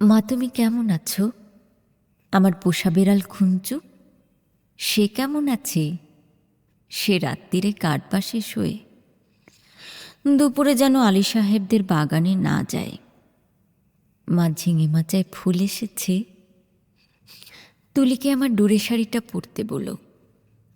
মা, তুমি কেমন আছো? আমার পোষা বেড়াল খুঞ্চু সে কেমন আছে? সে রাত্রিরে কাঠ পাশে শোয়ে। দুপুরে যেন আলী সাহেবদের বাগানে না যায়। মা, ঝিঙে মাচায় ফুল এসেছে। তুলিকে আমার ডোরে শাড়িটা পরতে বলো।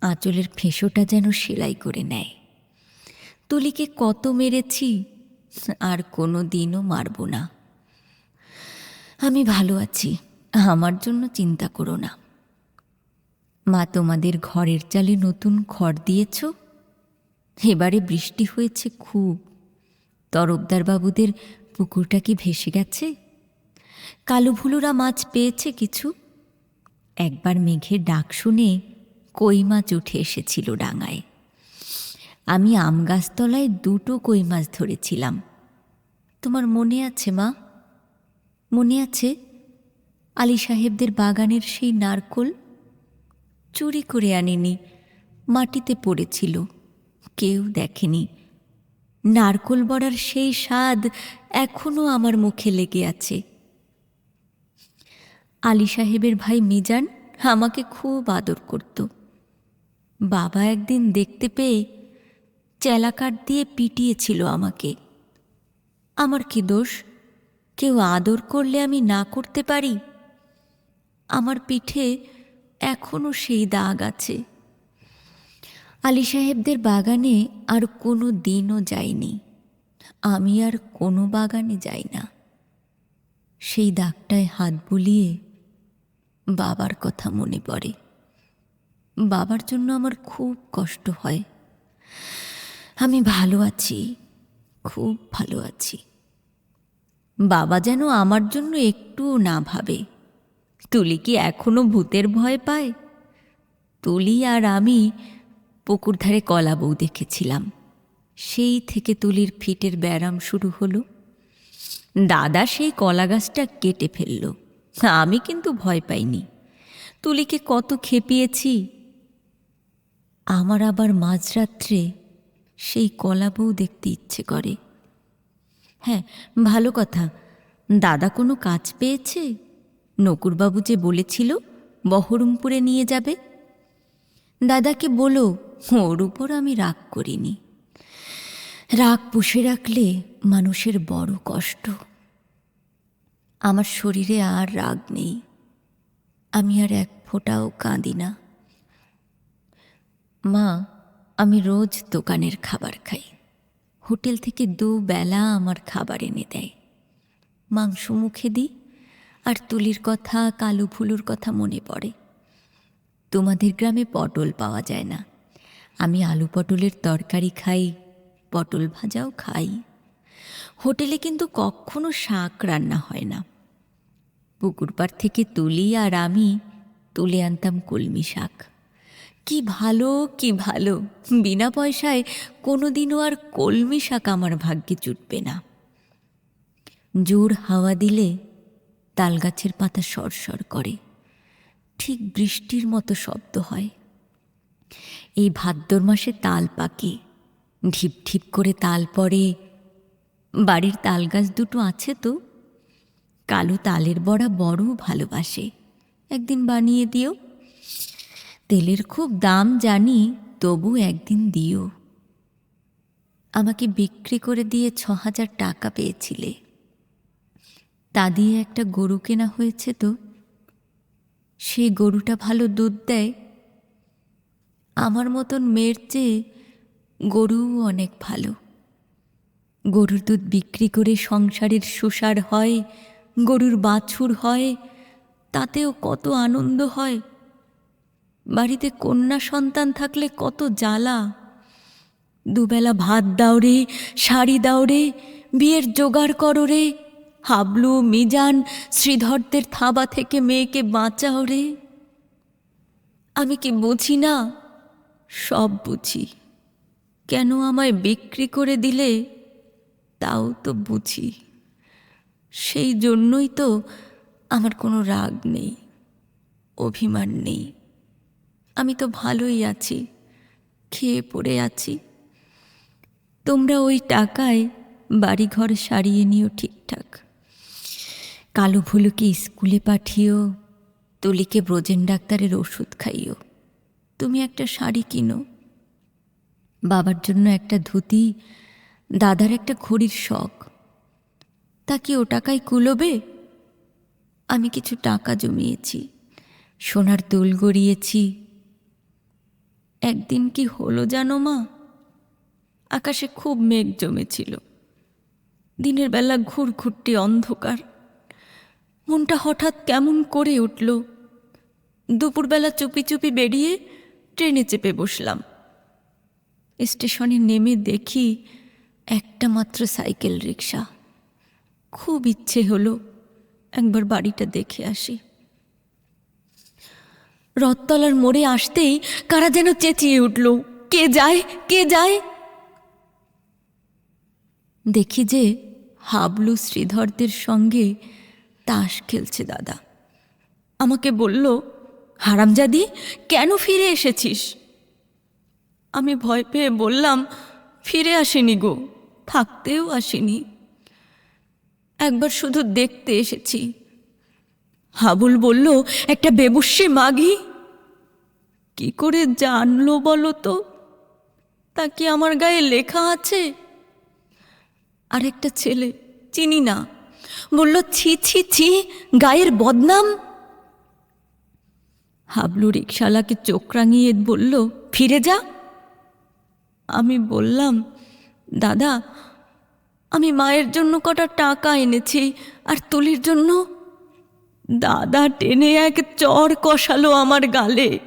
আঁচলের ফেঁসোটা যেন সেলাই করে নেয়। তুলিকে কত মেরেছি, আর কোনো দিনও মারব না। আমি ভালো আছি। আমার জন্য চিন্তা করো না। মা, তোমাদের ঘরের চালে নতুন খড় দিয়েছ? এবারে বৃষ্টি হয়েছে খুব। তরফদার বাবুদের পুকুরটা কি ভেসে গেছে? কালো ভুলুরা মাছ পেয়েছে কিছু? একবার মেঘের ডাক শুনে কই মাছ উঠে এসেছিল ডাঙায়। আমি আম গাছতলায় দুটো কই মাছ ধরেছিলাম। তোমার মনে আছে মা? মনে আছে আলী সাহেবদের বাগানের সেই নারকোল? চুরি করে আনেনি, মাটিতে পড়েছিল, কেউ দেখেনি। নারকোল বড়ার সেই স্বাদ এখনও আমার মুখে লেগে আছে। আলী সাহেবের ভাই মিজান আমাকে খুব আদর করত। বাবা একদিন দেখতে পেয়ে চেলাকাট দিয়ে পিটিয়েছিল আমাকে। আমার কি দোষ? কেউ আদর করলে আমি না করতে পারি? আমার পিঠে এখনও সেই দাগ আছে। আলী সাহেবদের বাগানে আর কোনো দিনও যাইনি। আমি আর কোনো বাগানে যাই না। সেই দাগটায় হাত বুলিয়ে বাবার কথা মনে পড়ে। বাবার জন্য আমার খুব কষ্ট হয়। আমি ভালো আছি, খুব ভালো আছি। বাবা যেন আমার জন্য একটুও না ভাবে। তুলি কি এখনও ভূতের ভয় পায়? তুলি আর আমি পুকুর ধারে কলা বউ দেখেছিলাম। সেই থেকে তুলির ফিটের ব্যায়াম শুরু হলো। দাদা সেই কলা গাছটা কেটে ফেলল। আমি কিন্তু ভয় পাইনি। তুলিকে কত খেপিয়েছি। আমার আবার মাঝরাত্রে সেই কলা বউ দেখতে ইচ্ছে করে। হ্যাঁ ভালো কথা। দাদা কোনো কাজ পেয়েছে? নকুরবাবু যে বলেছিল, বহরমপুরে নিয়ে যাবে? দাদাকে বলো, ওর উপর আমি রাগ করিনি। রাগ পুষে রাখলে মানুষের বড় কষ্ট। আমার শরীরে আর রাগ নেই। আমি আর এক ফোঁটাও কাঁদি না। মা, আমি রোজ দোকানের খাবার খাই। হোটেল থেকে দুবেলা আমার খাবার এনে দেয়। মাংস মুখে দিই, আর তুলির কথা, কালো ফুলুর কথা মনে পড়ে। তোমাদের গ্রামে পটল পাওয়া যায় না। আমি আলু পটলের তরকারি খাই, পটল ভাজাও খাই। হোটেলে কিন্তু কখনো শাক রান্না হয় না। পুকুরপাড় থেকে তুলি আর আমি তুলে আনতাম কলমি শাক। কি ভালো কি ভালো। বিনা পয়সায় কোনো দিনও আর কলমি শাক আমার ভাগ্যে জুটবে না। জোর হাওয়া দিলে তালগাছের পাতা সরসর করে। ঠিক বৃষ্টির মতো শব্দ হয়। এই ভাদ্র মাসে তাল পাকে। ঢিপ ঢিপ করে তাল পড়ে। বাড়ির তাল গাছ দুটো আছে তো। কালো তালের বড়া বড় ভালোবাসে। একদিন বানিয়ে দিও। তেলের খুব দাম জানি, তবু একদিন দিও। আমাকে বিক্রি করে দিয়ে ছ হাজার টাকা পেয়েছিলে। তা দিয়ে একটা গরু কেনা হয়েছে তো। সেই গরুটা ভালো দুধ দেয়। আমার মতন মেয়ের চেয়ে গরুও অনেক ভালো। গরুর দুধ বিক্রি করে সংসারের সুসার হয়, গরুর বাছুর হয়, তাতেও কত আনন্দ হয়। বাড়িতে কন্যা সন্তান থাকলে কত জ্বালা। দুবেলা ভাত দাও রে, শাড়ি দাও রে, বিয়ের জোগাড় করো রে, হাবলু, মিজান, শ্রীধরদের থাবা থেকে মেয়েকে বাঁচাও রে। আমি কি বুঝি না? সব বুঝি। কেন আমায় বিক্রি করে দিলে? তাও তো বুঝি। সেই জন্যই তো আমার কোনো রাগ নেই, অভিমান নেই। আমি তো ভালোই আছি, খেয়ে পড়ে আছি। তোমরা ওই টাকায় বাড়িঘর সারিয়ে নিও ঠিকঠাক। কালো ভুলুকে স্কুলে পাঠিও তুলিকে ব্রজেন ডাক্তারের ওষুধ খাইও তুমি একটা শাড়ি কিনো। বাবার জন্য একটা ধুতি, দাদার একটা ঘড়ির শখ। তা কি ও টাকায় কুলোবে? আমি কিছু টাকা জমিয়েছি, সোনার দোল গড়িয়েছি একদিন কি হলো জানো মা? আকাশে খুব মেঘ জমেছিল। দিনের বেলা ঘুরঘুরটি অন্ধকার। মনটা হঠাৎ কেমন করে উঠল। দুপুরবেলা চুপি চুপি বেরিয়ে ট্রেনে চেপে বসলাম। স্টেশনে নেমে দেখি একটা মাত্র সাইকেল রিক্সা খুব ইচ্ছে হলো একবার বাড়িটা দেখে আসি। রথতলার মোড়ে আসতেই কারা যেন চেঁচিয়ে উঠল, কে যায় কে যায়? দেখি যে হাবলু শ্রীধরদের সঙ্গে তাস খেলছে দাদা। আমাকে বলল, হারামজাদি, কেন ফিরে এসেছিস? আমি ভয় পেয়ে বললাম, ফিরে আসিনি গো, থাকতেও আসিনি। একবার শুধু দেখতে এসেছি। হাবুল বলল, একটা বেবুসে মাগি? কি করে জানলো বলো তো? তা কি আমার গায়ে লেখা আছে? আরেকটা ছেলে, চিনি না, বলল, ছি ছি ছি, গায়ের বদনাম? হাবলু রিক্সালাকে চোখ রাঙিয়ে বলল, ফিরে যা। আমি বললাম, দাদা, আমি মায়ের জন্য কটা টাকা এনেছি, আর তুলির জন্য দাদা টেনে এক চর কষালো আমার গালে।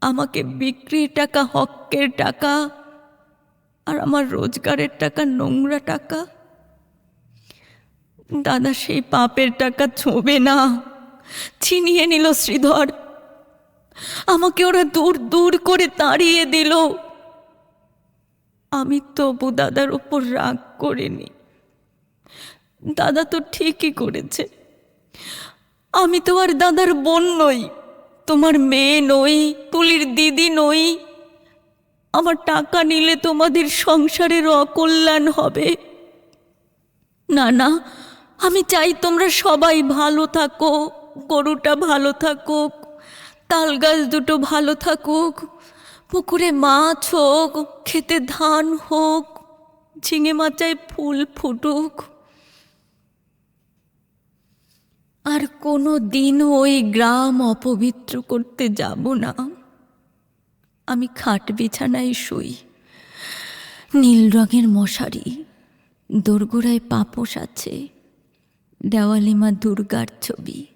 আমাকে বিক্রির টাকা, হকের টাকা আর আমার রোজগারের টাকা, নোংরা টাকা। দাদা সেই পাপের টাকা ছোঁবে না, ছিনিয়ে নিল শ্রীধর। আমাকে ওরা দূর দূর করে তাড়িয়ে দিল। আমি তবু দাদার ওপর রাগ করিনি। দাদা তো ঠিকই করেছে। আমি তো আর দাদার বোন নই, তোমার মেয়ে নই, তুলির দিদি নই। আমার টাকা নিলে তোমাদের সংসারের অকল্যাণ হবে। না না, আমি চাই তোমরা সবাই ভালো থাকো, গরুটা ভালো থাকুক, তাল গাছ দুটো ভালো থাকুক, পুকুরে মাছ হোক, খেতে ধান হোক, ঝিঙে মাচায় ফুল ফুটুক। আর কোনো দিন ওই গ্রাম অপবিত্র করতে যাব না। আমি খাট বিছানায় শুই। নীল রঙের মশারি, দোরগোড়ায় পাপোশ আছে, দেওয়ালে মা দুর্গার ছবি,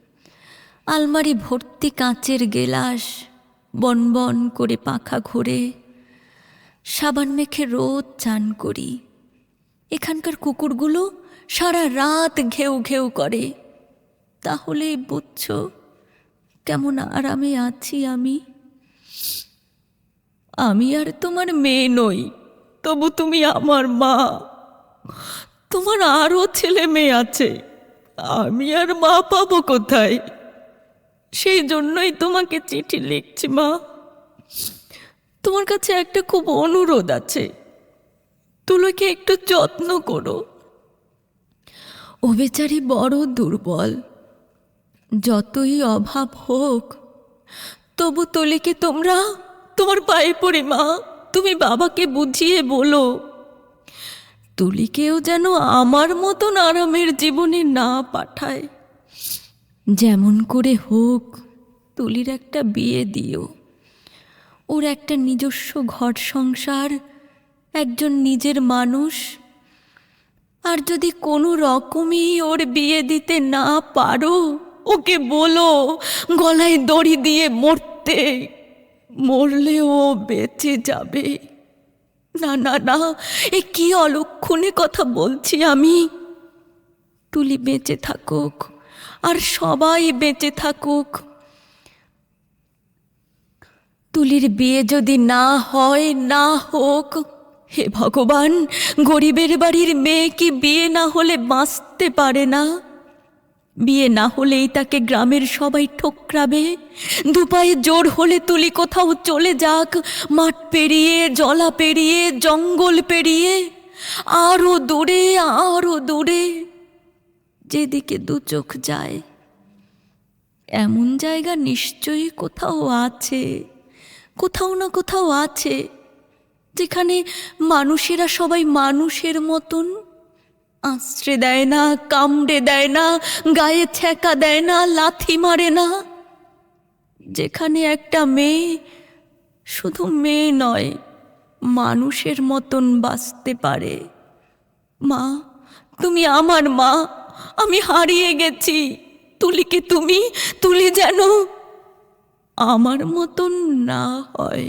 আলমারি ভর্তি কাঁচের গেলাস বনবন করে পাখা ঘোরে, সাবান মেখে রোদ চান করি। এখানকার কুকুরগুলো সারা রাত ঘেউ ঘেউ করে। তাহলে বুঝছ কেমন আরামে আছি আমি? আমি আর তোমার মেয়ে নই, তবু তুমি আমার মা। তোমার আরও ছেলে মেয়ে আছে, আমি আর মা পাবো কোথায়? সেই জন্যই তোমাকে চিঠি লিখছি, মা। তোমার কাছে একটা খুব অনুরোধ আছে, তুলোকে একটু যত্ন করো। ও বেচারি বড় দুর্বল। যতই অভাব হোক, তবু তলিকে তোমরা? তোমার পায়ে পড়ে মা, তুমি বাবাকে বুঝিয়ে বলো। তুলিকেও যেন আমার মতন আরামের জীবনে না পাঠায়। যেমন করে হোক, তুলির একটা বিয়ে দিও। ওর একটা নিজস্ব ঘর সংসার, একজন নিজের মানুষ। আর যদি কোনো রকমই ওর বিয়ে দিতে না পারো ওকে বলো, গলায় দড়ি দিয়ে মরতে মরলে ও বেঁচে যাবে। না না না, এ কি অলক্ষণে কথা বলছি আমি? তুলি বেঁচে থাকুক, আর সবাই বেঁচে থাকুক। তুলির বিয়ে যদি না হয়, না হোক, হে ভগবান, গরিবের বাড়ির মেয়ে কি বিয়ে না হলে বাঁচতে পারে না? বিয়ে না হলেই তাকে গ্রামের সবাই ঠোকরাবে। দুপায়ে জোর হলে তুলি কোথাও চলে যাক, মাঠ পেরিয়ে, জলা পেরিয়ে, জঙ্গল পেরিয়ে আরও দূরে আরও দূরে। যেদিকে দু চোখ যায়, এমন জায়গা নিশ্চয়ই কোথাও আছে, কোথাও না কোথাও আছে, যেখানে মানুষেরা সবাই মানুষের মতন আশ্রে দেয় না, কামড়ে দেয় না, গায়ে ছ্যাঁকা দেয় না, লাথি মারে না। যেখানে একটা মেয়ে শুধু মেয়ে নয়, মানুষের মতন বাঁচতে পারে। মা, তুমি আমার মা, আমি হারিয়ে গেছি। তুলিকে তুমি? তুলি যেন আমার মতন না হয়।